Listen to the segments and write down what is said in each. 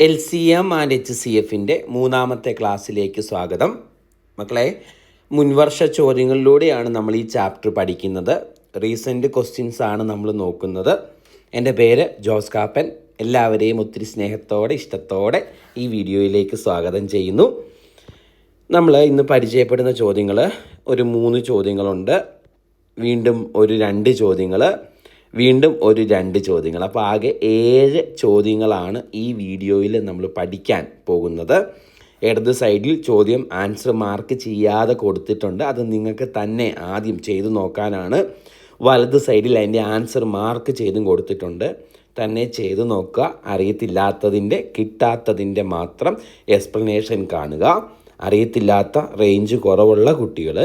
L C M and H C എഫിന്റെ മൂന്നാമത്തെ ക്ലാസ്സിലേക്ക് സ്വാഗതം. മക്കളെ മുൻവർഷ ചോദ്യങ്ങളിലൂടെയാണ് നമ്മൾ ഈ ചാപ്റ്റർ പഠിക്കുന്നത്. റീസെന്റ് ക്വസ്റ്റ്യൻസ് ആണ് നമ്മൾ നോക്കുന്നത്. എന്റെ പേര് ജോസ് കാപ്പൻ. എല്ലാവരെയും ഒത്തിരി സ്നേഹത്തോടെ ഇഷ്ടത്തോടെ ഈ വീഡിയോയിലേക്ക് സ്വാഗതം ചെയ്യുന്നു. നമ്മൾ ഇന്ന് പരിചയപ്പെടുന്ന ചോദ്യങ്ങൾ ഒരു മൂന്ന് ചോദ്യങ്ങളുണ്ട്. വീണ്ടും ഒരു രണ്ട് ചോദ്യങ്ങൾ വീണ്ടും ഒരു രണ്ട് ചോദ്യങ്ങൾ. അപ്പോൾ ആകെ ഏഴ് ചോദ്യങ്ങളാണ് ഈ വീഡിയോയിൽ നമ്മൾ പഠിക്കാൻ പോകുന്നത്. ഇടത് സൈഡിൽ ചോദ്യം ആൻസർ മാർക്ക് ചെയ്യാതെ കൊടുത്തിട്ടുണ്ട്. അത് നിങ്ങൾക്ക് തന്നെ ആദ്യം ചെയ്തു നോക്കാനാണ്. വലത് സൈഡിൽ അതിന്റെ ആൻസർ മാർക്ക് ചെയ്തും കൊടുത്തിട്ടുണ്ട്. തന്നെ ചെയ്തു നോക്കുക. അറിയത്തില്ലാത്തതിന്റെ കിട്ടാത്തതിന്റെ മാത്രം എക്സ്പ്ലനേഷൻ കാണുക. അറിയത്തില്ലാത്ത റേഞ്ച് കുറവുള്ള കുട്ടികൾ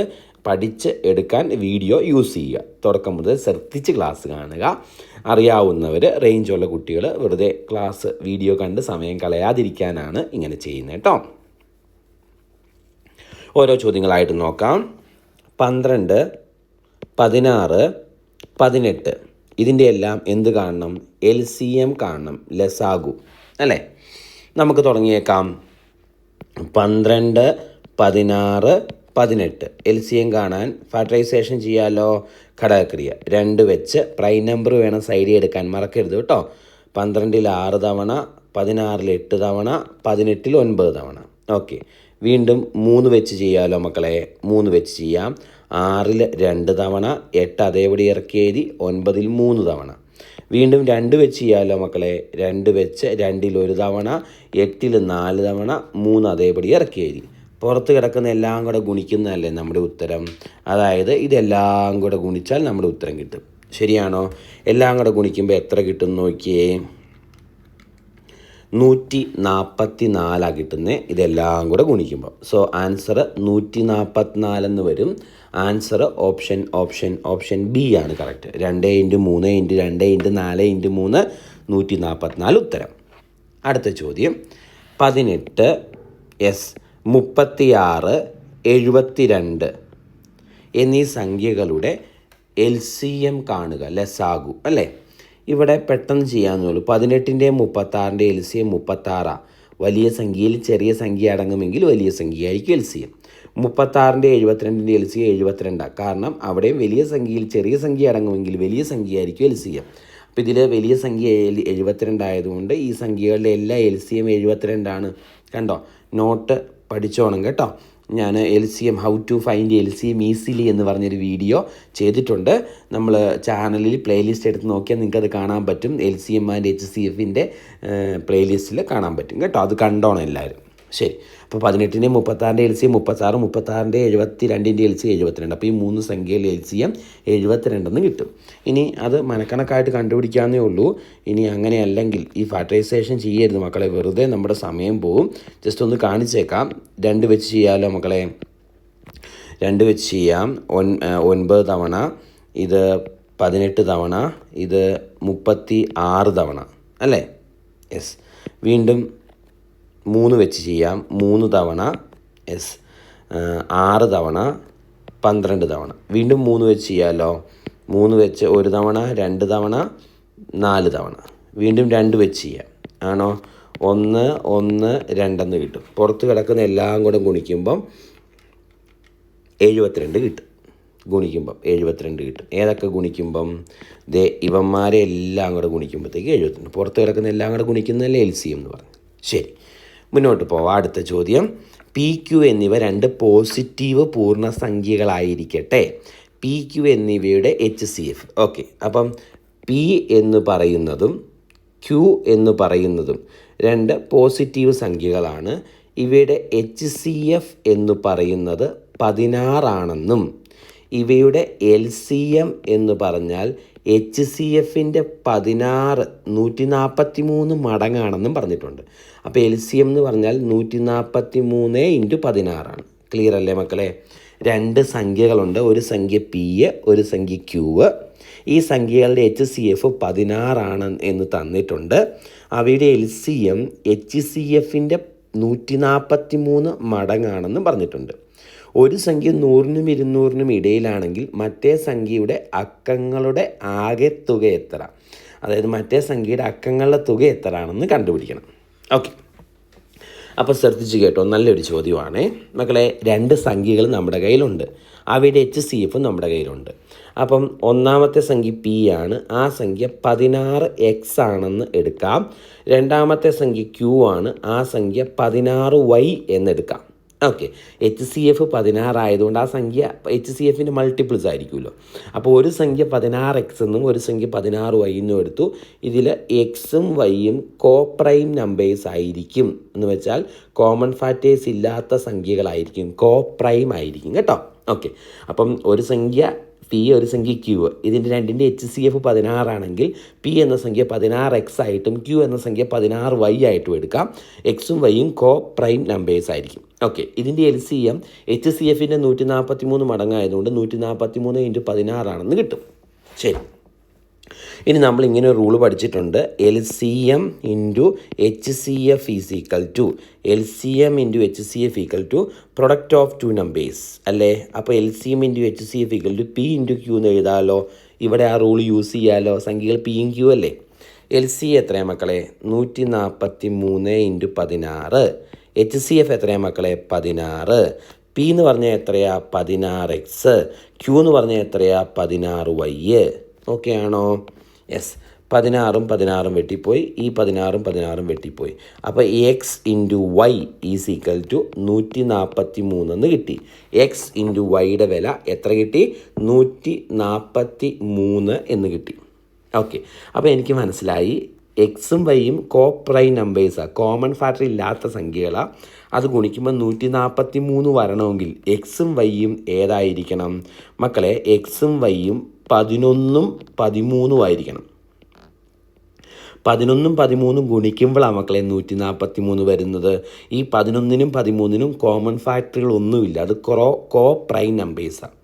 പഠിച്ച് എടുക്കാൻ വീഡിയോ യൂസ് ചെയ്യുക. തുടക്കം മുതൽ ശ്രദ്ധിച്ച് ക്ലാസ് കാണുക. അറിയാവുന്നവർ റേഞ്ചുള്ള കുട്ടികൾ വെറുതെ ക്ലാസ് വീഡിയോ കണ്ട് സമയം കളയാതിരിക്കാനാണ് ഇങ്ങനെ ചെയ്യുന്നത് കേട്ടോ. ഓരോ ചോദ്യങ്ങളായിട്ട് നോക്കാം. പന്ത്രണ്ട് പതിനാറ് പതിനെട്ട്. ഇതിന്റെ എല്ലാം എന്ത് കാണണം? എൽ സി എം കാണണം. ലസാഗു. അല്ലേ? നമുക്ക് തുടങ്ങിയേക്കാം. പന്ത്രണ്ട് പതിനാറ് പതിനെട്ട്. എൽ സി എം കാണാൻ ഫാക്ടറൈസേഷൻ ചെയ്യാലോ? ഘടകക്രിയ. രണ്ട് വെച്ച് പ്രൈം നമ്പർ വേണം സൈഡിൽ എടുക്കാൻ. മറക്കരുത് കേട്ടോ. പന്ത്രണ്ടിൽ ആറ് തവണ പതിനാറിൽ എട്ട് തവണ പതിനെട്ടിൽ ഒൻപത് തവണ. ഓക്കെ. വീണ്ടും മൂന്ന് വെച്ച് ചെയ്യാമല്ലോ മക്കളെ? മൂന്ന് വെച്ച് ചെയ്യാം. ആറിൽ രണ്ട് തവണ എട്ട് അതേപടി ഇറക്കി എഴുതി ഒൻപതിൽ മൂന്ന് തവണ. വീണ്ടും രണ്ട് വെച്ച് ചെയ്യാമല്ലോ മക്കളെ? രണ്ട് വെച്ച് രണ്ടിൽ ഒരു തവണ എട്ടിൽ നാല് തവണ മൂന്ന് അതേപടി ഇറക്കി എഴുതി. പുറത്ത് കിടക്കുന്ന എല്ലാം കൂടെ ഗുണിക്കുന്നതല്ലേ നമ്മുടെ ഉത്തരം? അതായത് ഇതെല്ലാം കൂടെ ഗുണിച്ചാൽ നമ്മുടെ ഉത്തരം കിട്ടും. ശരിയാണോ? എല്ലാം കൂടെ ഗുണിക്കുമ്പോൾ എത്ര കിട്ടും നോക്കിയേ? നൂറ്റി നാൽപ്പത്തി നാലാണ് കിട്ടുന്നത് ഇതെല്ലാം കൂടെ ഗുണിക്കുമ്പോൾ സോ ആൻസർ നൂറ്റി നാൽപ്പത്തിനാലെന്ന് വരും. Answer option option option B ആണ് കറക്റ്റ് രണ്ട് ഇന്റു മൂന്ന് ഇന്റു രണ്ട് ഇന്റു നാല് ഇന്റു മൂന്ന് നൂറ്റി നാൽപ്പത്തിനാല് ഉത്തരം. അടുത്ത ചോദ്യം. പതിനെട്ട് എസ് മുപ്പത്തിയാറ് എഴുപത്തിരണ്ട് എന്നീ സംഖ്യകളുടെ എൽ സി എം കാണുക ലസാഗു അല്ലേ? ഇവിടെ പെട്ടെന്ന് ചെയ്യാമെന്നുള്ളൂ പതിനെട്ടിന്റെ മുപ്പത്താറിന്റെ എൽ സി എം മുപ്പത്താറാണ് വലിയ സംഖ്യയിൽ ചെറിയ സംഖ്യ അടങ്ങുമെങ്കിൽ വലിയ സംഖ്യയായിരിക്കും എൽ സി എം മുപ്പത്താറിന്റെ എഴുപത്തിരണ്ടിന്റെ എൽ സി എം എഴുപത്തിരണ്ടാണ് കാരണം അവിടെയും വലിയ സംഖ്യയിൽ ചെറിയ സംഖ്യ അടങ്ങുമെങ്കിൽ വലിയ സംഖ്യയായിരിക്കും എൽ സി എം അപ്പോൾ ഇതിൽ വലിയ സംഖ്യ എഴുപത്തിരണ്ടായതുകൊണ്ട് ഈ സംഖ്യകളുടെ എല്ലാ എൽ സി എം എഴുപത്തിരണ്ടാണ്. കണ്ടോ? നോട്ട് പഠിച്ചോണം കേട്ടോ. ഞാൻ L C M how to find L C M easily എന്ന് പറഞ്ഞൊരു വീഡിയോ ചെയ്തിട്ടുണ്ട്. നമ്മൾ ചാനലിൽ പ്ലേലിസ്റ്റ് എടുത്ത് നോക്കിയാൽ നിങ്ങൾക്കത് കാണാൻ പറ്റും. L C M and H C എഫിന്റെ പ്ലേലിസ്റ്റിൽ കാണാൻ പറ്റും. കേട്ടോ അത് കണ്ടോണം എല്ലാവരും. ശരി. അപ്പോൾ പതിനെട്ടിന്റെ മുപ്പത്താറിന്റെ എൽ സി എം മുപ്പത്താറ് മുപ്പത്താറിന്റെ എഴുപത്തി രണ്ടിന്റെ എൽ സി എഴുപത്തിരണ്ട്. അപ്പോൾ ഈ മൂന്ന് സംഖ്യയിൽ എൽ സി എം എഴുപത്തിരണ്ടെന്ന് കിട്ടും. ഇനി അത് മനക്കണക്കായിട്ട് കണ്ടുപിടിക്കാവുന്നേ ഉള്ളൂ. ഇനി അങ്ങനെ അല്ലെങ്കിൽ ഈ ഫാക്ടറൈസേഷൻ ചെയ്യരുത് മക്കളെ. വെറുതെ നമ്മുടെ സമയം പോവും. ജസ്റ്റ് ഒന്ന് കാണിച്ചേക്കാം. രണ്ട് വെച്ച് ചെയ്യാമല്ലോ മക്കളെ? രണ്ട് വെച്ച് ചെയ്യാം. ഒൻ ഒൻപത് തവണ. ഇത് പതിനെട്ട് തവണ. ഇത് മുപ്പത്തി ആറ് തവണ. അല്ലേ? യെസ് വീണ്ടും മൂന്ന് വെച്ച് ചെയ്യാം. മൂന്ന് തവണ എസ് ആറ് തവണ പന്ത്രണ്ട് തവണ. വീണ്ടും മൂന്ന് വെച്ച് ചെയ്യാമല്ലോ മൂന്ന് വെച്ച് ഒരു തവണ രണ്ട് തവണ നാല് തവണ. വീണ്ടും രണ്ട് വെച്ച് ചെയ്യാം. ആണോ? ഒന്ന് ഒന്ന് രണ്ടെന്ന് കിട്ടും. പുറത്ത് കിടക്കുന്ന എല്ലാം കൂടെ ഗുണിക്കുമ്പം എഴുപത്തിരണ്ട് കിട്ടും. ഗുണിക്കുമ്പം എഴുപത്തിരണ്ട് കിട്ടും. ഏതൊക്കെ ഗുണിക്കുമ്പം? ദേ ഇവന്മാരെ എല്ലാം കൂടെ ഗുണിക്കുമ്പോഴത്തേക്ക് എഴുപത്തിരണ്ട്. പുറത്ത് കിടക്കുന്ന എല്ലാം കൂടെ ഗുണിക്കുന്നതല്ലേ എൽ സി എന്ന് പറഞ്ഞു ശരി. മുന്നോട്ട് പോവാം. അടുത്ത ചോദ്യം. പി ക്യു എന്നിവ രണ്ട് പോസിറ്റീവ് പൂർണസംഖ്യകളായിരിക്കട്ടെ. പി ക്യു എന്നിവയുടെ എച്ച് സി എഫ് ഓക്കെ അപ്പം പി എന്ന് പറയുന്നതും ക്യു എന്ന് പറയുന്നതും രണ്ട് പോസിറ്റീവ് സംഖ്യകളാണ്. ഇവയുടെ എച്ച് സി എഫ് എന്ന് പറയുന്നത് പതിനാറാണെന്നും ഇവയുടെ എൽ സി എം എന്ന് പറഞ്ഞാൽ എച്ച് സി എഫിന്റെ പതിനാറ് നൂറ്റി നാൽപ്പത്തി മൂന്ന് മടങ്ങാണെന്നും പറഞ്ഞിട്ടുണ്ട്. അപ്പോൾ എൽ സി എം എന്ന് പറഞ്ഞാൽ നൂറ്റി നാൽപ്പത്തി മൂന്ന് ഇന്റു പതിനാറാണ്. ക്ലിയർ അല്ലേ മക്കളെ? രണ്ട് സംഖ്യകളുണ്ട്. ഒരു സംഖ്യ പി ഒരു സംഖ്യ ക്യൂ ഈ സംഖ്യകളുടെ എച്ച് സി എഫ് പതിനാറാണ് എന്ന് തന്നിട്ടുണ്ട്. അവയുടെ L C M H C എഫിന്റെ നൂറ്റി നാൽപ്പത്തി മൂന്ന് മടങ്ങാണെന്നും പറഞ്ഞിട്ടുണ്ട്. ഒരു സംഖ്യ നൂറിനും ഇരുന്നൂറിനും ഇടയിലാണെങ്കിൽ മറ്റേ സംഖ്യയുടെ അക്കങ്ങളുടെ ആകെ തുക എത്ര? അതായത് മറ്റേ സംഖ്യയുടെ അക്കങ്ങളുടെ തുക എത്ര ആണെന്ന് കണ്ടുപിടിക്കണം. ഓക്കെ. അപ്പോൾ ശ്രദ്ധിച്ച് കേട്ടോ നല്ലൊരു ചോദ്യമാണ്. മക്കളെ രണ്ട് സംഖ്യകൾ നമ്മുടെ കയ്യിലുണ്ട്. അവയുടെ എച്ച് സി എഫും നമ്മുടെ കയ്യിലുണ്ട്. അപ്പം ഒന്നാമത്തെ സംഖ്യ പി ആണ്. ആ സംഖ്യ പതിനാറ് എക്സ് ആണെന്ന് എടുക്കാം. രണ്ടാമത്തെ സംഖ്യ ക്യൂ ആണ്. ആ സംഖ്യ പതിനാറ് വൈ എന്നെടുക്കാം ഓക്കെ എച്ച് സി എഫ് പതിനാറായതുകൊണ്ട് ആ സംഖ്യ എച്ച് സി എഫിന്റെ മൾട്ടിപ്പിൾസ് ആയിരിക്കുമല്ലോ. അപ്പോൾ ഒരു സംഖ്യ പതിനാറ് എക്സ് എന്നും ഒരു സംഖ്യ പതിനാറ് വൈ എന്നും എടുത്തു. ഇതിൽ എക്സും വൈയും കോ പ്രൈം നമ്പേഴ്സ് ആയിരിക്കും എന്ന് വെച്ചാൽ കോമൺ ഫാക്ടേഴ്സ് ഇല്ലാത്ത സംഖ്യകളായിരിക്കും. കോ പ്രൈം ആയിരിക്കും കേട്ടോ. ഓക്കെ അപ്പം ഒരു സംഖ്യ പി ഒരു സംഖ്യ ക്യൂ ഇതിന്റെ രണ്ടിന്റെ എച്ച് സി എഫ് പതിനാറാണെങ്കിൽ പി എന്ന സംഖ്യ പതിനാറ് എക്സ് ആയിട്ടും ക്യൂ എന്ന സംഖ്യ പതിനാറ് വൈ ആയിട്ടും എടുക്കാം. എക്സും വൈയും കോ പ്രൈം നമ്പേഴ്സ് ആയിരിക്കും. ഓക്കെ ഇതിന്റെ L C M H C എഫിന്റെ നൂറ്റി നാൽപ്പത്തി മൂന്ന് മടങ്ങായതുകൊണ്ട് നൂറ്റി നാൽപ്പത്തി മൂന്ന് ഇന്റു പതിനാറാണെന്ന് കിട്ടും. ശരി. ഇനി നമ്മൾ ഇങ്ങനെ ഒരു റൂൾ പഠിച്ചിട്ടുണ്ട്. L C M into H C F is equal to L C M into H C F equal to product of two numbers അല്ലേ? അപ്പോൾ L C M into H C F equal to P into Q എന്ന് എഴുതാമല്ലോ ഇവിടെ ആ rule use ചെയ്യാമല്ലോ സംഖ്യകൾ പിയും Q അല്ലേ? എൽ സി എത്രയാണ് മക്കളെ? നൂറ്റി നാൽപ്പത്തി മൂന്ന് ഇന്റു പതിനാറ്. എച്ച് സി എഫ് എത്രയാണ് മക്കളെ? പതിനാറ്. പി എന്ന് പറഞ്ഞാൽ എത്രയാ? പതിനാറ് എക്സ് ക്യൂ എന്ന് പറഞ്ഞാൽ എത്രയാ? പതിനാറ് വൈ ഓക്കെ ആണോ? യെസ് പതിനാറും പതിനാറും വെട്ടിപ്പോയി. ഈ പതിനാറും പതിനാറും വെട്ടിപ്പോയി. അപ്പോൾ X into Y is equal to നൂറ്റി നാൽപ്പത്തി മൂന്നെന്ന് കിട്ടി എക്സ് ഇന്റു വൈയുടെ വില എത്ര കിട്ടി? നൂറ്റി നാൽപ്പത്തി മൂന്ന് എന്ന് കിട്ടി. ഓക്കെ അപ്പോൾ എനിക്ക് മനസ്സിലായി. എക്സും വൈയും കോ പ്രൈം നമ്പേഴ്സാണ് കോമൺ ഫാക്ടർ ഇല്ലാത്ത സംഖ്യകളാണ് അത് ഗുണിക്കുമ്പോൾ നൂറ്റി നാൽപ്പത്തി മൂന്ന് വരണമെങ്കിൽ എക്സും വൈയും ഏതായിരിക്കണം? മക്കളെ എക്സും വൈയും പതിനൊന്നും പതിമൂന്നും ആയിരിക്കണം. പതിനൊന്നും പതിമൂന്നും ഗുണിക്കുമ്പോഴാണ് മക്കളെ നൂറ്റി നാൽപ്പത്തി മൂന്ന് വരുന്നത്. ഈ പതിനൊന്നിനും പതിമൂന്നിനും കോമൺ ഫാക്ടറികളൊന്നുമില്ല അത് ക്രോ കോ പ്രൈം നമ്പേഴ്സാണ്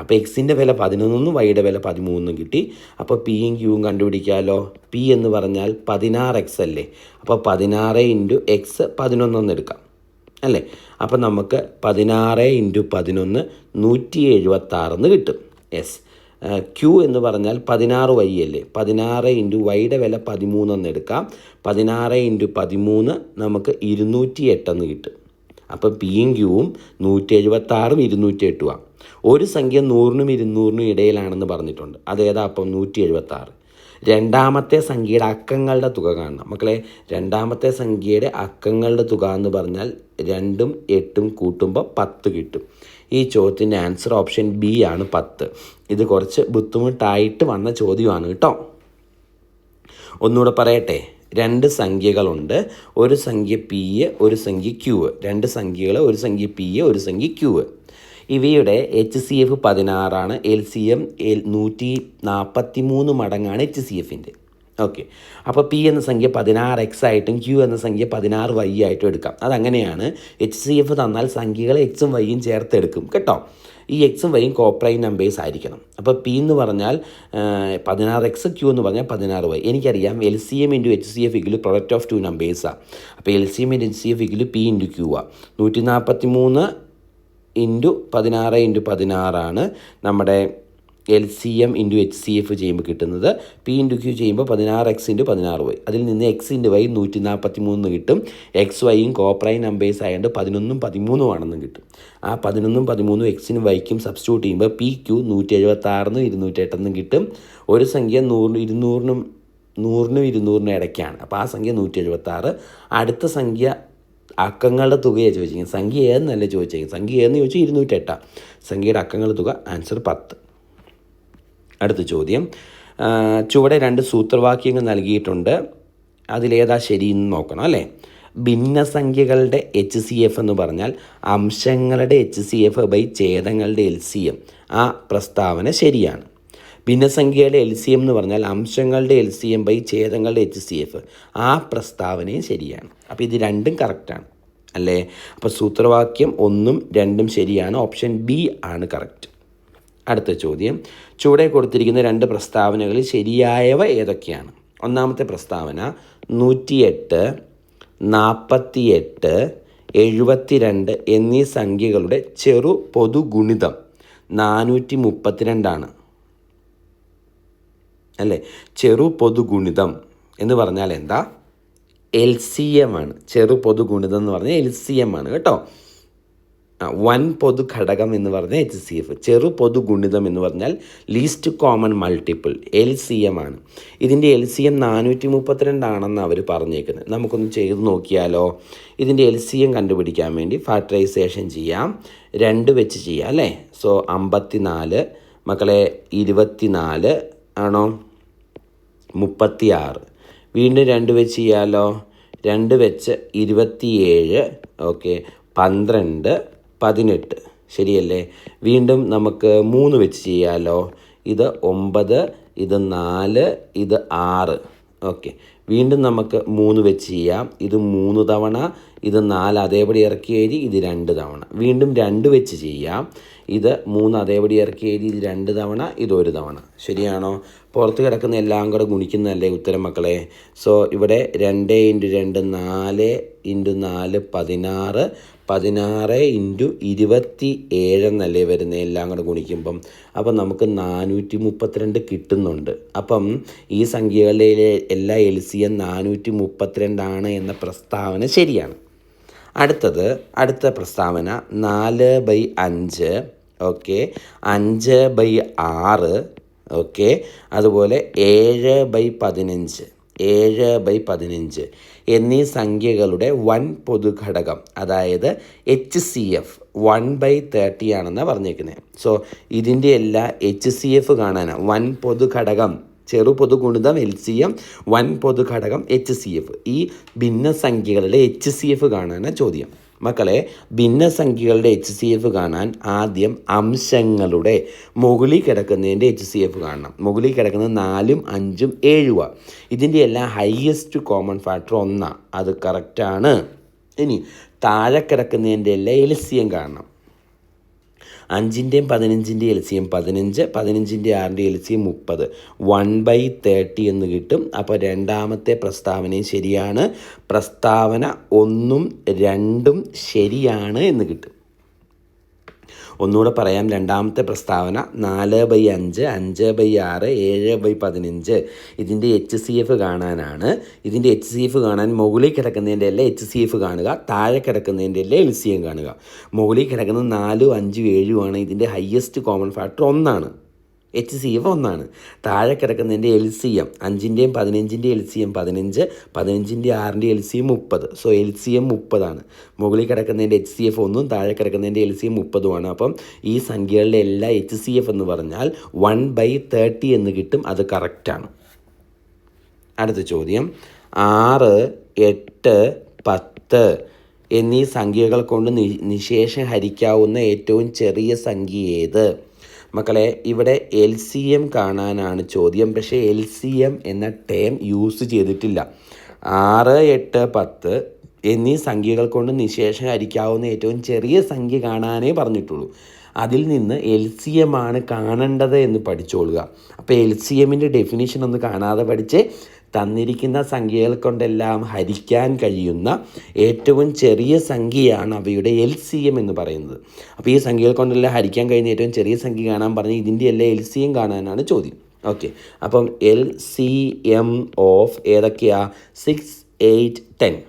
അപ്പോൾ എക്സിന്റെ വില പതിനൊന്നും വൈയുടെ വില പതിമൂന്നും കിട്ടി. അപ്പോൾ പിയും ക്യൂവും കണ്ടുപിടിക്കാമല്ലോ പി എന്ന് പറഞ്ഞാൽ പതിനാറ് എക്സ് അല്ലേ? അപ്പോൾ പതിനാറ് ഇന്റു എക്സ് പതിനൊന്നെന്ന് എടുക്കാം. അല്ലേ? അപ്പോൾ നമുക്ക് പതിനാറ് ഇന്റു പതിനൊന്ന് നൂറ്റി എഴുപത്താറെന്ന് കിട്ടും യെസ് ക്യൂ എന്ന് പറഞ്ഞാൽ പതിനാറ് വൈ അല്ലേ? പതിനാറ് ഇന്റു വൈയുടെ വില പതിമൂന്നെന്ന് എടുക്കാം. പതിനാറ് ഇന്റു പതിമൂന്ന് നമുക്ക് ഇരുന്നൂറ്റി എട്ടെന്ന് കിട്ടും. അപ്പോൾ പിയും ക്യൂവും നൂറ്റി എഴുപത്താറും ഇരുന്നൂറ്റി എട്ടുമാണ് ഒരു സംഖ്യ നൂറിനും ഇരുന്നൂറിനും ഇടയിലാണെന്ന് പറഞ്ഞിട്ടുണ്ട്. അതേതാ അപ്പം? നൂറ്റി എഴുപത്താറ് രണ്ടാമത്തെ സംഖ്യയുടെ അക്കങ്ങളുടെ തുക കാണണം. മക്കളെ രണ്ടാമത്തെ സംഖ്യയുടെ അക്കങ്ങളുടെ തുക എന്ന് പറഞ്ഞാൽ രണ്ടും എട്ടും കൂട്ടുമ്പോൾ പത്ത് കിട്ടും. ഈ ചോദ്യത്തിന്റെ ആൻസർ ഓപ്ഷൻ ബി ആണ് പത്ത്. ഇത് കുറച്ച് ബുദ്ധിമുട്ടായിട്ട് വന്ന ചോദ്യമാണ് കേട്ടോ. ഒന്നുകൂടെ പറയട്ടെ. രണ്ട് സംഖ്യകളുണ്ട്. ഒരു സംഖ്യ പി ഒരു സംഖ്യ ക്യൂ രണ്ട് സംഖ്യകൾ ഒരു സംഖ്യ പി ഒരു സംഖ്യ ക്യൂ ഇവയുടെ എച്ച് സി എഫ് പതിനാറാണ് എൽ സി എം എൽ നൂറ്റി നാൽപ്പത്തി മൂന്ന് മടങ്ങാണ് എച്ച് സി എഫിന്റെ. ഓക്കെ. അപ്പോൾ പി എന്ന സംഖ്യ പതിനാറ് എക്സ് ആയിട്ടും ക്യൂ എന്ന സംഖ്യ പതിനാറ് വൈ ആയിട്ടും എടുക്കാം. അതങ്ങനെയാണ് എച്ച് സി എഫ് തന്നാൽ സംഖ്യകൾ എക്സും വൈയും ചേർത്ത് എടുക്കും കേട്ടോ? ഈ എക്സും വൈയും കോപ്രൈൻ നമ്പേഴ്സ് ആയിരിക്കണം. അപ്പോൾ പി എന്ന് പറഞ്ഞാൽ പതിനാറ് എക്സ് ക്യൂ എന്ന് പറഞ്ഞാൽ പതിനാറ് വൈ എനിക്കറിയാം L C M into H C F equal product of two നമ്പേഴ്സാണ് അപ്പോൾ L C M into H C F equal P into Q ആ. നൂറ്റി നാൽപ്പത്തി മൂന്ന് ഇന്റു പതിനാറ് ഇന്റു പതിനാറാണ് നമ്മുടെ L C M into H C F ചെയ്യുമ്പോൾ കിട്ടുന്നത്. പി ഇന്റു ക്യൂ ചെയ്യുമ്പോൾ പതിനാറ് എക്സ് ഇന്റു പതിനാറ് വൈ. അതിൽ നിന്ന് എക്സ് ഇന്റു വൈ നൂറ്റി നാൽപ്പത്തി മൂന്ന് കിട്ടും. എക്സ് വൈയും കോപ്രൈ നമ്പേഴ്സ് ആയതുകൊണ്ട് പതിനൊന്നും പതിമൂന്നും ആണെന്നും കിട്ടും. ആ പതിനൊന്നും പതിമൂന്നും എക്സിനും വൈക്കും സബ്സ്റ്റിറ്റ്യൂട്ട് ചെയ്യുമ്പോൾ പി ക്യൂ നൂറ്റി എഴുപത്താറിനും ഇരുന്നൂറ്റെട്ടെന്നും കിട്ടും. ഒരു സംഖ്യ നൂറിനും ഇരുന്നൂറിനും നൂറിനും ഇരുന്നൂറിനും ഇടയ്ക്കാണ്. അപ്പോൾ ആ സംഖ്യ നൂറ്റി എഴുപത്താറ് അടുത്ത സംഖ്യ അക്കങ്ങളുടെ തുകയാണ് ചോദിച്ചിരിക്കുന്നത്. സംഖ്യ ഏതെന്നല്ല ചോദിച്ചിരിക്കുന്നത് സംഖ്യ ഏതെന്ന് ചോദിച്ചാൽ ഇരുന്നൂറ്റെട്ടാണ് സംഖ്യയുടെ അക്കങ്ങളുടെ തുക ആൻസർ പത്ത്. അടുത്ത ചോദ്യം. ചുവടെ രണ്ട് സൂത്രവാക്യങ്ങൾ നൽകിയിട്ടുണ്ട്. അതിലേതാ ശരിയെന്ന് നോക്കണം അല്ലേ? ഭിന്നസംഖ്യകളുടെ എച്ച് സി എഫ് എന്ന് പറഞ്ഞാൽ അംശങ്ങളുടെ എച്ച് സി എഫ് ബൈ ഛേദങ്ങളുടെ എൽ സി എം ആ പ്രസ്താവന ശരിയാണ്. ഭിന്നസംഖ്യയുടെ എൽ സി എം എന്ന് പറഞ്ഞാൽ അംശങ്ങളുടെ എൽ സി എം ബൈ ഛേദങ്ങളുടെ എച്ച് സി എഫ് ആ പ്രസ്താവനയും ശരിയാണ്. അപ്പോൾ ഇത് രണ്ടും കറക്റ്റാണ് അല്ലേ? അപ്പോൾ സൂത്രവാക്യം ഒന്നും രണ്ടും ശരിയാണ്. ഓപ്ഷൻ ബി ആണ് കറക്റ്റ് അടുത്ത ചോദ്യം. ചുവടെ കൊടുത്തിരിക്കുന്ന രണ്ട് പ്രസ്താവനകളിൽ ശരിയായവ ഏതൊക്കെയാണ്? ഒന്നാമത്തെ പ്രസ്താവന നൂറ്റിയെട്ട് നാൽപ്പത്തിയെട്ട് എഴുപത്തിരണ്ട് എന്നീ സംഖ്യകളുടെ ചെറു പൊതുഗുണിതം നാനൂറ്റി മുപ്പത്തിരണ്ടാണ് അല്ലേ? ചെറു പൊതുഗുണിതം എന്ന് പറഞ്ഞാൽ എന്താ? എൽ സി എം ആണ്. ചെറു പൊതുഗുണിതം എന്ന് പറഞ്ഞാൽ എൽ സി എം ആണ് കേട്ടോ. ആ, വൻ പൊതു ഘടകം എന്ന് പറഞ്ഞാൽ എച്ച് സി എഫ് ചെറു പൊതുഗുണിതം എന്ന് പറഞ്ഞാൽ least common multiple L C M ആണ്. ഇതിന്റെ എൽ സി എം നാനൂറ്റി മുപ്പത്തിരണ്ടാണെന്ന് അവർ പറഞ്ഞേക്കുന്നത്. നമുക്കൊന്ന് ചെയ്ത് നോക്കിയാലോ? ഇതിന്റെ എൽ സി എം കണ്ടുപിടിക്കാൻ വേണ്ടി ഫാക്ടറൈസേഷൻ ചെയ്യാം. രണ്ട് വെച്ച് ചെയ്യാം അല്ലേ? സോ അമ്പത്തി നാല് മക്കളെ ഇരുപത്തി നാല് ആണോ? മുപ്പത്തിയാറ്. വീണ്ടും രണ്ട് വെച്ച് ചെയ്യാലോ? രണ്ട് വെച്ച് ഇരുപത്തിയേഴ്. ഓക്കെ. പന്ത്രണ്ട് പതിനെട്ട്. ശരിയല്ലേ? വീണ്ടും നമുക്ക് മൂന്ന് വെച്ച് ചെയ്യാലോ? ഇത് ഒമ്പത് ഇത് നാല് ഇത് ആറ്. ഓക്കെ. വീണ്ടും നമുക്ക് മൂന്ന് വെച്ച് ചെയ്യാം. ഇത് മൂന്ന് തവണ ഇത് നാല് അതേപടി ഇറക്കി എഴുതി ഇത് രണ്ട് തവണ. വീണ്ടും രണ്ട് വെച്ച് ചെയ്യാം. ഇത് മൂന്ന് അതേപടി ഇറക്കി എഴുതി ഇത് രണ്ട് തവണ ഇത് ഒരു തവണ. ശരിയാണോ? പുറത്ത് കിടക്കുന്ന എല്ലാം കൂടെ ഗുണിക്കുന്നതല്ലേ ഉത്തരം മക്കളെ? സോ ഇവിടെ രണ്ട് ഇന്റു രണ്ട് നാല് ഇന്റു നാല് പതിനാറ്. പതിനാറ് ഇന്റു ഇരുപത്തി ഏഴെന്നല്ലേ വരുന്നത്? എല്ലാം കൂടെ ഗുണിക്കുമ്പം. അപ്പം നമുക്ക് നാനൂറ്റി മുപ്പത്തിരണ്ട് കിട്ടുന്നുണ്ട്. അപ്പം ഈ സംഖ്യകളിലെ എല്ലാ എൽ സി എം നാനൂറ്റി മുപ്പത്തിരണ്ടാണ് എന്ന പ്രസ്താവന ശരിയാണ്. അടുത്തത് അടുത്ത പ്രസ്താവന നാല് ബൈ അഞ്ച് ഓക്കെ. അഞ്ച് ബൈ ആറ് ഓക്കെ. അതുപോലെ ഏഴ് ബൈ പതിനഞ്ച് ഏഴ് ബൈ പതിനഞ്ച് എന്നീ സംഖ്യകളുടെ വൻ പൊതുഘടകം അതായത് H C F one by thirty ആണെന്നാണ് പറഞ്ഞേക്കുന്നത് സോ ഇതിന്റെ എല്ലാ എച്ച് സി എഫ് കാണാനാണ് വൻ പൊതുഘടകം. ചെറു പൊതുഗുണിതം എൽ സി എം വൻ പൊതുഘടകം എച്ച് സി എഫ് ഈ ഭിന്നസംഖ്യകളുടെ എച്ച് സി എഫ് കാണാനാണ് ചോദ്യം. മക്കളെ ഭിന്നസംഖ്യകളുടെ എച്ച് സി എഫ് കാണാൻ ആദ്യം അംശങ്ങളുടെ മുകളിൽ കിടക്കുന്നതിന്റെ എച്ച് സി എഫ് കാണണം. മുകളിൽ കിടക്കുന്നത് നാലും അഞ്ചും ഏഴുവ. ഇതിന്റെ എല്ലാം ഹയസ്റ്റ് കോമൺ ഫാക്ടർ ഒന്നാണ് അത് കറക്റ്റാണ് ഇനി താഴെ കിടക്കുന്നതിന്റെ എല്ലാം എൽ സി എം കാണണം. അഞ്ചിന്റെയും പതിനഞ്ചിന്റെയും എൽ സി എം പതിനഞ്ച് പതിനഞ്ചിന്റെ ആറിന്റെ എൽ സി എം മുപ്പത്. വൺ ബൈ തേർട്ടി എന്ന് കിട്ടും. അപ്പോൾ രണ്ടാമത്തെ പ്രസ്താവനയും ശരിയാണ്. പ്രസ്താവന ഒന്നും രണ്ടും ശരിയാണ് എന്ന് കിട്ടും. ഒന്നുകൂടെ പറയാം. രണ്ടാമത്തെ പ്രസ്താവന നാല് ബൈ അഞ്ച് അഞ്ച് ബൈ ആറ് ഏഴ് ബൈ പതിനഞ്ച്. ഇതിന്റെ എച്ച് സി എഫ് കാണാനാണ്. ഇതിന്റെ എച്ച് സി എഫ് കാണാൻ മുകളിൽ കിടക്കുന്നതിന്റെ എല്ലാം എച്ച് സി എഫ് കാണുക താഴെ കിടക്കുന്നതിന്റെ എല്ലാം എൽ സി എം കാണുക. മുകളിൽ കിടക്കുന്നത് നാലും അഞ്ചും ഏഴുമാണ് ഇതിന്റെ ഹയസ്റ്റ് കോമൺ ഫാക്ടർ ഒന്നാണ്. എച്ച് സി എഫ് ഒന്നാണ്. താഴെ കിടക്കുന്നതിന്റെ എൽ സി എം അഞ്ചിന്റെയും പതിനഞ്ചിന്റെ എൽ സി എം പതിനഞ്ച് പതിനഞ്ചിന്റെ ആറിന്റെ എൽ സി എം മുപ്പത്. സോ എൽ സി എം മുപ്പതാണ്. മുകളിൽ കിടക്കുന്നതിന്റെ എച്ച് സി എഫ് ഒന്നും താഴെ കിടക്കുന്നതിന്റെ എൽ സി എം മുപ്പതുമാണ്. അപ്പം ഈ സംഖ്യകളുടെ എല്ലാ എച്ച് സി എഫ് എന്ന് പറഞ്ഞാൽ വൺ ബൈ തേർട്ടി എന്ന് കിട്ടും. അത് കറക്റ്റാണ് അടുത്ത ചോദ്യം. ആറ് എട്ട് പത്ത് എന്നീ സംഖ്യകൾ കൊണ്ട് നിശേഷം ഹരിക്കാവുന്ന ഏറ്റവും ചെറിയ സംഖ്യ ഏത്? മക്കളെ ഇവിടെ എൽ സി എം കാണാനാണ് ചോദ്യം. പക്ഷേ എൽ സി എം എന്ന ടേം യൂസ് ചെയ്തിട്ടില്ല. ആറ് എട്ട് പത്ത് എന്നീ സംഖ്യകൾ കൊണ്ട് നിശേഷം ഹരിക്കാവുന്ന ഏറ്റവും ചെറിയ സംഖ്യ കാണാനേ പറഞ്ഞിട്ടുള്ളൂ. അതിൽ നിന്ന് എൽ സി എം ആണ് കാണേണ്ടത് എന്ന് പഠിച്ചോളുക. അപ്പോൾ എൽ സി എമ്മിന്റെ ഡെഫിനിഷൻ ഒന്ന് കാണാതെ പഠിച്ച് തന്നിരിക്കുന്ന സംഖ്യകൾ കൊണ്ടെല്ലാം ഹരിക്കാൻ കഴിയുന്ന ഏറ്റവും ചെറിയ സംഖ്യയാണ് അവയുടെ എൽ സി എം എന്ന് പറയുന്നത്. അപ്പോൾ ഈ സംഖ്യകൾ കൊണ്ടെല്ലാം ഹരിക്കാൻ കഴിയുന്ന ഏറ്റവും ചെറിയ സംഖ്യ കാണാൻ പറഞ്ഞ് ഇതിന്റെ എല്ലാം എൽ സി എം കാണാനാണ് ചോദ്യം. ഓക്കെ. അപ്പം എൽ സി എം ഓഫ് ഏതൊക്കെയാ? Six eight ten.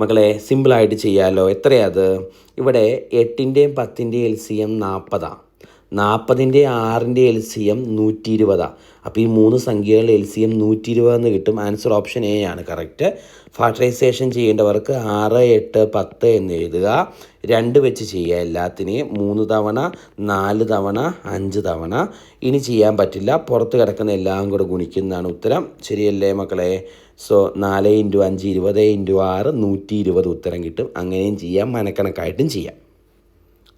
മക്കളെ സിമ്പിളായിട്ട് ചെയ്യാമല്ലോ എത്രയാത് ഇവിടെ എട്ടിന്റെയും പത്തിന്റെയും എൽ സി എം നാൽപ്പതാണ് നാൽപ്പതിന്റെ ആറിന്റെ എൽ സി എം നൂറ്റി ഇരുപതാണ് അപ്പോൾ ഈ മൂന്ന് സംഖ്യകളുടെ എൽ സി എം നൂറ്റി ഇരുപതെന്ന് കിട്ടും. ആൻസർ ഓപ്ഷൻ എ ആണ് കറക്റ്റ്. ഫാക്ടറൈസേഷൻ ചെയ്യേണ്ടവർക്ക് ആറ് എട്ട് പത്ത് എന്ന് എഴുതുക. രണ്ട് വെച്ച് ചെയ്യുക എല്ലാത്തിനെയും. മൂന്ന് തവണ നാല് തവണ അഞ്ച് തവണ. ഇനി ചെയ്യാൻ പറ്റില്ല. പുറത്ത് കിടക്കുന്ന എല്ലാം കൂടെ ഗുണിക്കുന്നതാണ് ഉത്തരം. ശരിയല്ലേ മക്കളെ? സോ നാല് ഇന്റു അഞ്ച് ഇരുപത് ഇന്റു ആറ് നൂറ്റി ഇരുപത് ഉത്തരം കിട്ടും. അങ്ങനെയും ചെയ്യാം മനക്കണക്കായിട്ടും ചെയ്യാം.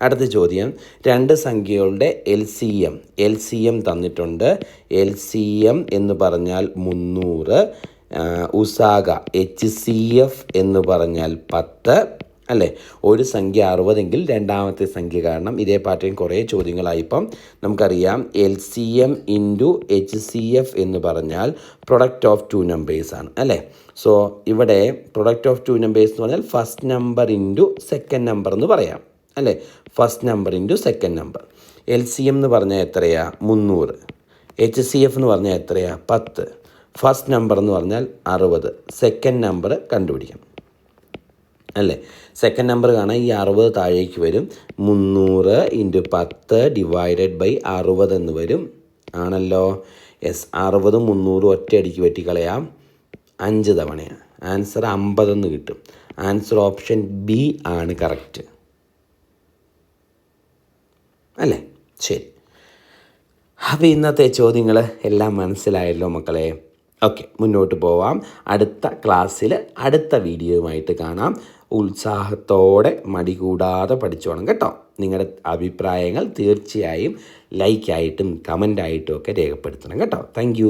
അടുത്ത ചോദ്യം. രണ്ട് സംഖ്യകളുടെ L C M L C M തന്നിട്ടുണ്ട്. എൽ സി എം എന്ന് പറഞ്ഞാൽ മുന്നൂറ്. ഉസാഗ എച്ച് സി എഫ് എന്ന് പറഞ്ഞാൽ പത്ത്. അല്ലേ? ഒരു സംഖ്യ അറുപതെങ്കിൽ രണ്ടാമത്തെ സംഖ്യ കാരണം ഇതേ പാറ്റേൺ കുറേ ചോദ്യങ്ങളായിപ്പം നമുക്കറിയാം. L C M into H C F എന്ന് പറഞ്ഞാൽ പ്രൊഡക്റ്റ് ഓഫ് ടു നമ്പേഴ്സ് ആണ്. അല്ലേ? സോ ഇവിടെ പ്രൊഡക്റ്റ് ഓഫ് ടു നമ്പേഴ്സ് എന്ന് പറഞ്ഞാൽ first number into second number എന്ന് പറയാം. അല്ലേ? First number into second number L C M എന്ന് പറഞ്ഞാൽ എത്രയാ? മുന്നൂറ്. എച്ച് സി എഫ് എന്ന് പറഞ്ഞാൽ എത്രയാ? പത്ത്. ഫസ്റ്റ് നമ്പർ എന്ന് പറഞ്ഞാൽ അറുപത്. സെക്കൻഡ് നമ്പർ കണ്ടുപിടിക്കണം അല്ലേ? സെക്കൻഡ് നമ്പർ കാണാൻ ഈ അറുപത് താഴേക്ക് വരും. മുന്നൂറ് ഇന്റു പത്ത് ഡിവൈഡഡ് ബൈ അറുപത് എന്ന് വരും. ആണല്ലോ? യെസ് അറുപതും മുന്നൂറും ഒറ്റയടിക്ക് വെട്ടിക്കളയാം. അഞ്ച് തവണയാണ്. ആൻസർ അമ്പതെന്ന് കിട്ടും. ആൻസർ ഓപ്ഷൻ ബി ആണ് കറക്റ്റ് അല്ലേ? ശരി. അപ്പോൾ ഇന്നത്തെ ചോദ്യങ്ങൾ എല്ലാം മനസ്സിലായല്ലോ മക്കളെ? ഓക്കെ മുന്നോട്ട് പോവാം. അടുത്ത ക്ലാസ്സിൽ അടുത്ത വീഡിയോയുമായിട്ട് കാണാം. ഉത്സാഹത്തോടെ മടി കൂടാതെ പഠിച്ചോണം കേട്ടോ. നിങ്ങളുടെ അഭിപ്രായങ്ങൾ തീർച്ചയായും ലൈക്കായിട്ടും കമന്റായിട്ടും ഒക്കെ രേഖപ്പെടുത്തണം കേട്ടോ. താങ്ക്